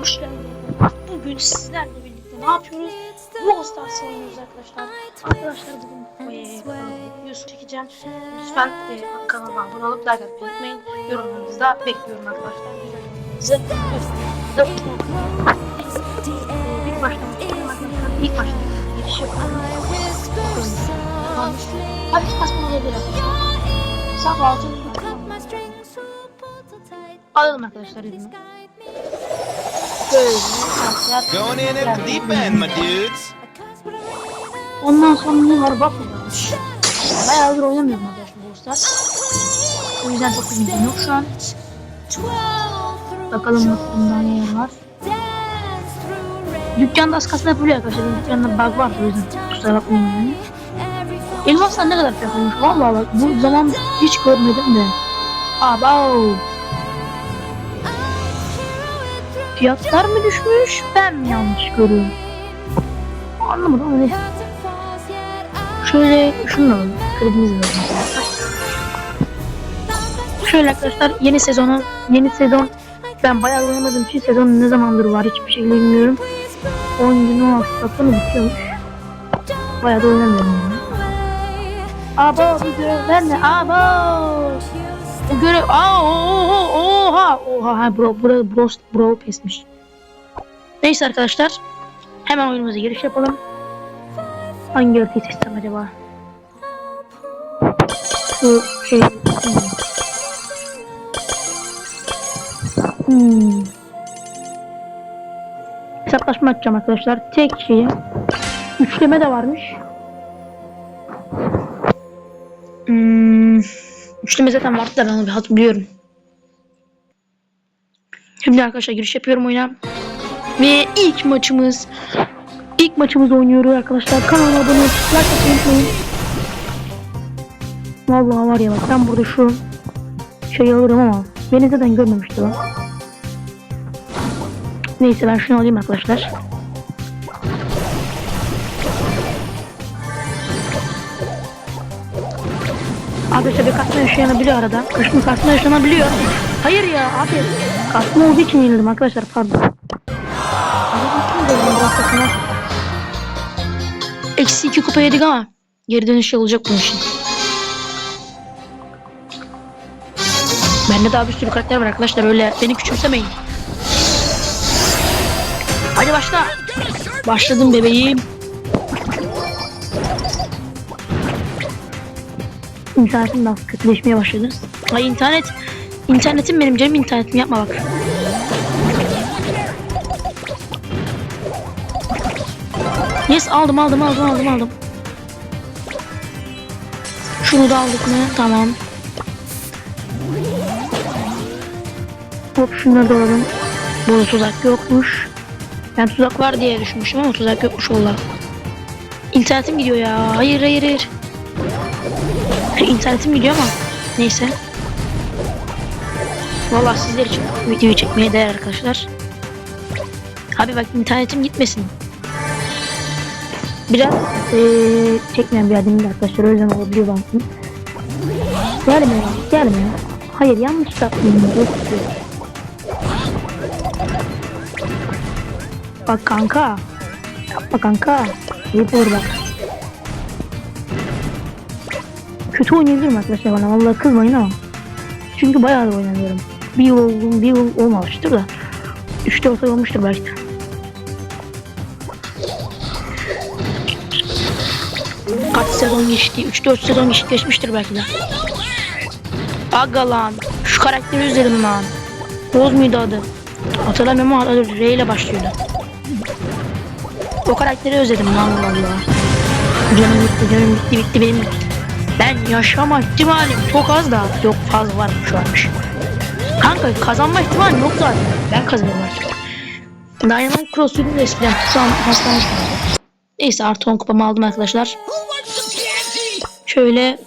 hoş geldiniz. Bugün sizlerle birlikte ne yapıyoruz? Brawl Stars oynuyoruz arkadaşlar. Arkadaşlar bugün e, videosu çekeceğim. Lütfen e, kanalıma abone olup like atmayı unutmayın. Yorumlarınızı da bekliyorum arkadaşlar. Öpüyorum. İlk arkadaşlar. İlk başta giriş yapalım. Hafif kasma olabilir arkadaşlar. Saf altın alalım arkadaşlar ürünü. Going in at the deep end, my dudes. Ondan sonra ne var bak varmış. Bayağıdır oynamıyorum arkadaşlar. O yüzden çok bilgim yok şu an. Bakalım bundan ne var. Dükkanda az kasma yapılıyor arkadaşlar. Dükkanda bug var o yüzden kusura bakmayın yani. Elmaslar ne kadar fiyatıymış. Vallahi bak bu zaman hiç görmedim de. Abav. Fiyatlar mı düşmüş? Ben mi yanlış görüyorum? Anlamadım ama neyse. Şöyle şunu alalım. Kredimizi verelim. Şöyle arkadaşlar yeni sezonu yeni sezon ben bayağı oynamadığım için sezon ne zamandır var hiçbir şey bilmiyorum. 10 gün 16 hafta mı bitiyormuş. Bayağı da oynamıyorum yani. Abo görevler ne? Abo. Bu görev aa oha oha oha ha bro bro bro bro pesmiş. Neyse arkadaşlar hemen oyunumuza giriş yapalım. Hangi haritayı seçsem acaba? Şu şey Hmm. Hesaplaşma açacağım arkadaşlar. Tek şeyi. Üçleme de varmış. Üçleme zaten vardı da ben onu bir hatırlıyorum. Şimdi arkadaşlar giriş yapıyorum oyuna. Ve ilk maçımız ilk maçımız oynuyoruz arkadaşlar. Kanalıma abone olup like. Vallahi var ya bak ben burada şu şey alırım ama beni zaten görmemişti lan. Neyse ben şunu alayım arkadaşlar. Arkadaşlar bir kasma yaşayanabiliyor arada. Kışın kasma yaşanabiliyor. Hayır ya abi. Kasma olduğu için yenildim arkadaşlar pardon. Eksi iki kupa yedik ama geri dönüş olacak bunun için. Bende daha bir sürü karakter var arkadaşlar öyle beni küçümsemeyin. Hadi başla. Başladım bebeğim. İnternetim de kötüleşmeye başladı. Ay internet. İnternetim benim canım internetim yapma bak. Yes aldım aldım aldım aldım aldım. Şunu da aldık mı? Tamam. Hop şunları da alalım. Burada tuzak yokmuş. Ben tuzak var diye düşünmüşüm ama tuzak yokmuş valla. İnternetim gidiyor ya. Hayır hayır hayır. İnternetim gidiyor ama neyse. Valla sizler için videoyu çekmeye değer arkadaşlar. Abi bak internetim gitmesin. Biraz ee, çekmeyen bir adımdı arkadaşlar o yüzden olabiliyor ya gelme ya. Hayır yanlış yaptım. Bak kanka. Yapma kanka. Olur bak. Kötü oynayabilirim arkadaşlar bana. Vallahi kızmayın ama. Çünkü bayağı da oynamıyorum. Bir yıl olgun, bir yıl olmamıştır da. 3-4 ay olmuştur belki de. Kaç sezon geçti? 3-4 sezon geçmiştir belki de. Aga lan. Şu karakteri özledim lan. Roz muydu adı? Hatırlamıyorum ama adı R ile başlıyordu. O karakteri özledim lan valla. Canım bitti, canım bitti, bitti benim bitti. Ben yaşama ihtimalim çok az da yok fazla varmış varmış. Kanka kazanma ihtimalim yok zaten. Ben kazanıyorum artık. Dynamite Cross ürünü de eskiden şu an hastamış. Neyse artı 10 kupamı aldım arkadaşlar. Şöyle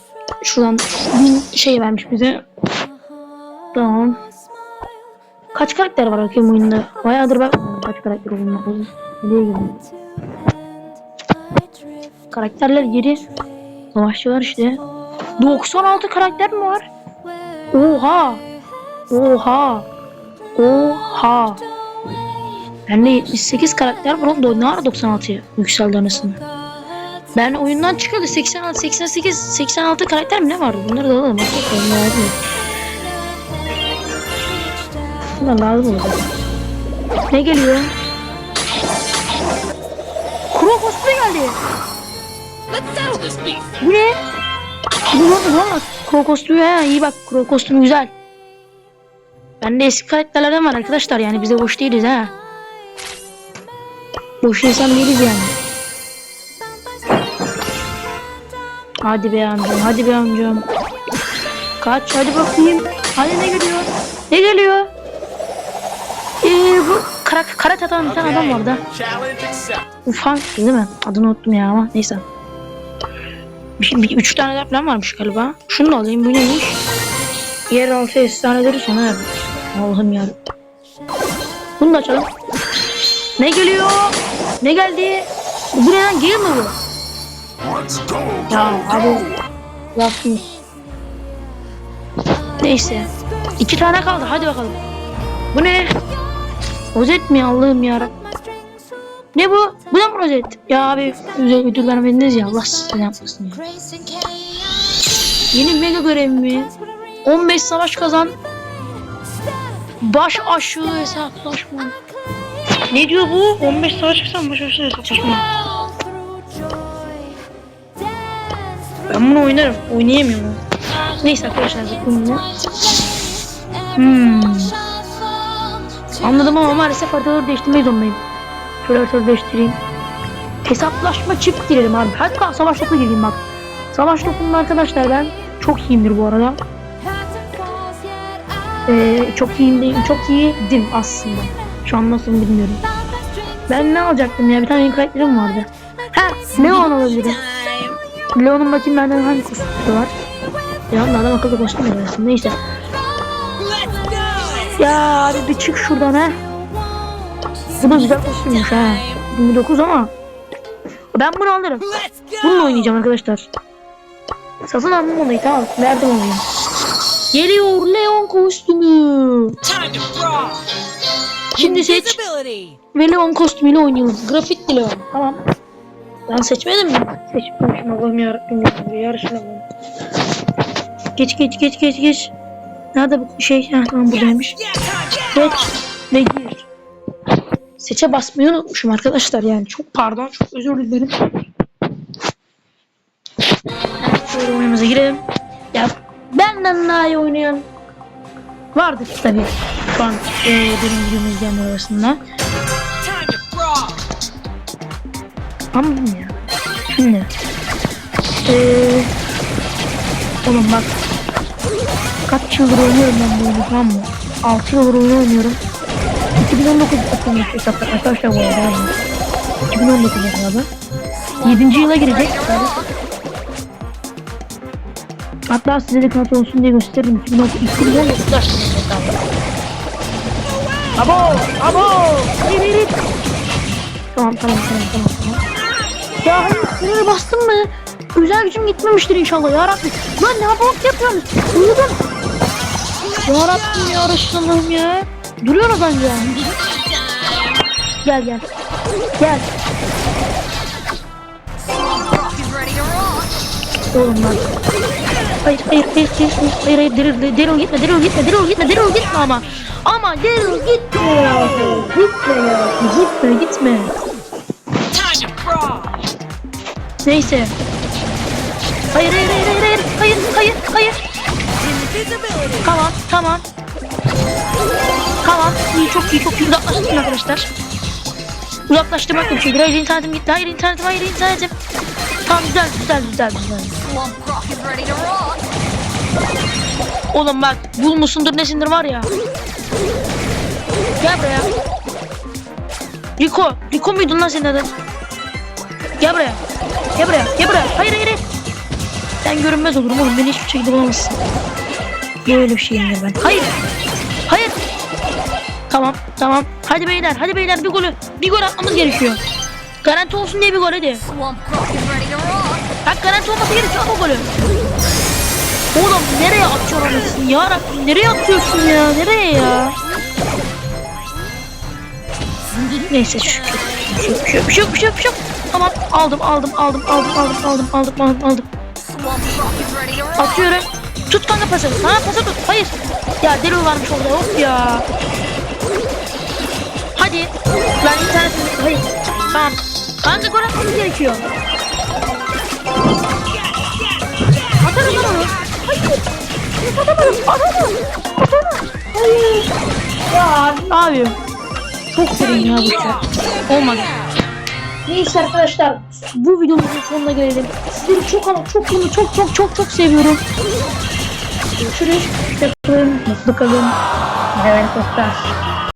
şuradan bin şey vermiş bize. Tamam. Kaç karakter var bakayım oyunda? Bayağıdır bakmadım kaç karakter olduğunu. Karakterler yeri Savaşçılar işte. 96 karakter mi var? Oha! Oha! Oha! Bende 78 karakter var. Ne ara 96'ya yükseldi anasını. Ben oyundan çıkalı 86, 88, 86 karakter mi ne vardı? Bunları da alalım. Bunlar lazım olacak. Ne geliyor? Kuro cosplay geldi. Bu ne? Bu ne? Valla Kuro kostümü ha iyi bak Kuro kostümü güzel. Bende eski karakterlerden var arkadaşlar yani biz de boş değiliz ha. Boş insan değiliz yani. Hadi be amcam hadi be amcam. Kaç hadi bakayım. Hadi ne geliyor? Ne geliyor? Ee, bu kara, karate atan bir tane adam var da. Challenge accepted. Ufan değil mi? Adını unuttum ya ama neyse. Bir, şey- bir, üç tane de falan varmış galiba. Şunu da alayım bu neymiş? Yeraltı efsaneleri sona erdi. Allah'ım ya. Bunu da açalım. Ne geliyor? Ne geldi? Bu ne lan? Gale mi bu? Ya abi. Yapmış. Neyse. İki tane kaldı. Hadi bakalım. Bu ne? Rozet mi Allah'ım ya Ne bu? Bu da mı rozet? Ya abi özel ödül vermediniz ya Allah size ne yapmasın ya. Yeni mega görev mi? 15 savaş kazan. Baş aşığı hesaplaşma. Ne diyor bu? 15 savaş kazan baş aşığı hesaplaşma. Ben bunu oynarım. Oynayamıyorum. Neyse arkadaşlar bu bunu. Hmm. Anladım ama maalesef haritaları değiştirmeyi zorundayım. Şöyle değiştireyim. Hesaplaşma çift girelim abi. Hatta savaş topu gireyim bak. Savaş topunda arkadaşlar ben çok iyiyimdir bu arada. Ee, çok iyiyim çok iyiydim aslında. Şu an nasıl bilmiyorum. Ben ne alacaktım ya? Bir tane yeni karakterim vardı. Ha, Leon alabilirim. Leon'un bakayım benden hangi kostümü var. Ya adam akıllı kostüm var aslında. Neyse. Ya abi bir çık şuradan ha. Bu da güzel kostümmüş ha. 29 ama. Ben bunu alırım. Bununla oynayacağım arkadaşlar. Satın aldım olayı tamam. Verdim olayı. Geliyor Leon kostümü. Şimdi seç ve Leon kostümüyle oynayalım. Grafik Leon. Tamam. Ben seçmedim mi? Seçmemişim Allah'ım yarabbim ya. Yarışına bak. Geç geç geç geç geç. Nerede bu şey? Ha, tamam buradaymış. Geç ve gir. Seçe basmayı unutmuşum arkadaşlar yani. Çok pardon, çok özür dilerim. Şöyle oyunumuza girelim. Ya benden daha iyi oynayan vardır tabii. Şu an e, benim videomu izleyenler arasında. Ama ya. Şimdi. Eee. Oğlum bak. Kaç yıldır oynuyorum ben bu oyunu tamam mı? 6 yıldır oyunu oynuyorum. 2019 yapılmış hesapta arkadaşlar bu arada. abi. 2019 hesabı. 7. yıla girecek. Hatta size de kanıt olsun diye gösteririm. 2019 2019 hesabı. Abo! Abo! Hayır. Tamam tamam tamam tamam. tamam. Ya hayır siniri bastın mı? Özel gücüm gitmemiştir inşallah ya Rabbi. Lan ne bok yapıyorsunuz? Uyudum. Ya Rabbim ya Resulallah'ım ya. Duruyoruz bence yani. Gel gel. Gel. Oğlum lan. Hayır hayır hayır hayır hayır hayır hayır Daryl, Daryl gitme Daryl gitme Daryl gitme Daryl gitme ama. Ama Daryl gitme ya. Gitme ya. Gitme gitme. Neyse. Hayır hayır hayır hayır hayır hayır hayır. Tamam tamam tamam iyi çok iyi çok iyi uzaklaştım arkadaşlar uzaklaştım bakın çünkü hayır internetim gitti hayır internetim hayır internetim tamam güzel güzel güzel güzel Oğlum bak bul musundur nesindir var ya. Gel buraya. Rico. Rico muydun lan senin adın? Gel buraya. Gel buraya. Gel buraya. Hayır hayır hayır. Ben görünmez olurum oğlum. Beni hiçbir şekilde bulamazsın. Böyle bir şeyimdir ben. Hayır. Tamam. Tamam. Hadi beyler. Hadi beyler bir golü. Bir gol atmamız gerekiyor. Garanti olsun diye bir gol hadi. Bak garanti olması gerekiyor ama golü. Oğlum nereye atıyorsun anasını ya Rabbim nereye atıyorsun ya nereye ya? Neyse şükür. Yok, bir şey yok. Tamam aldım, aldım, aldım, aldım, aldım, aldım, aldım, aldım, aldım. Atıyorum. Tut kanka pası. Ha pası tut. Hayır. Ya deli varmış orada. Hop ya. Hadi. Ben internetim. Hayır. Tamam. Kanka gol atmamız gerekiyor. Atarım lan onu. Hayır. Atamadım. Atamadım. Atamadım. Hayır. Ya abi. Çok derin ya bu şey. Olmadı. Neyse arkadaşlar bu videomuzun sonuna gelelim. Sizleri çok ama çok ama çok çok çok çok seviyorum. Görüşürüz. Hoşçakalın. Mutlu kalın. Evet dostlar.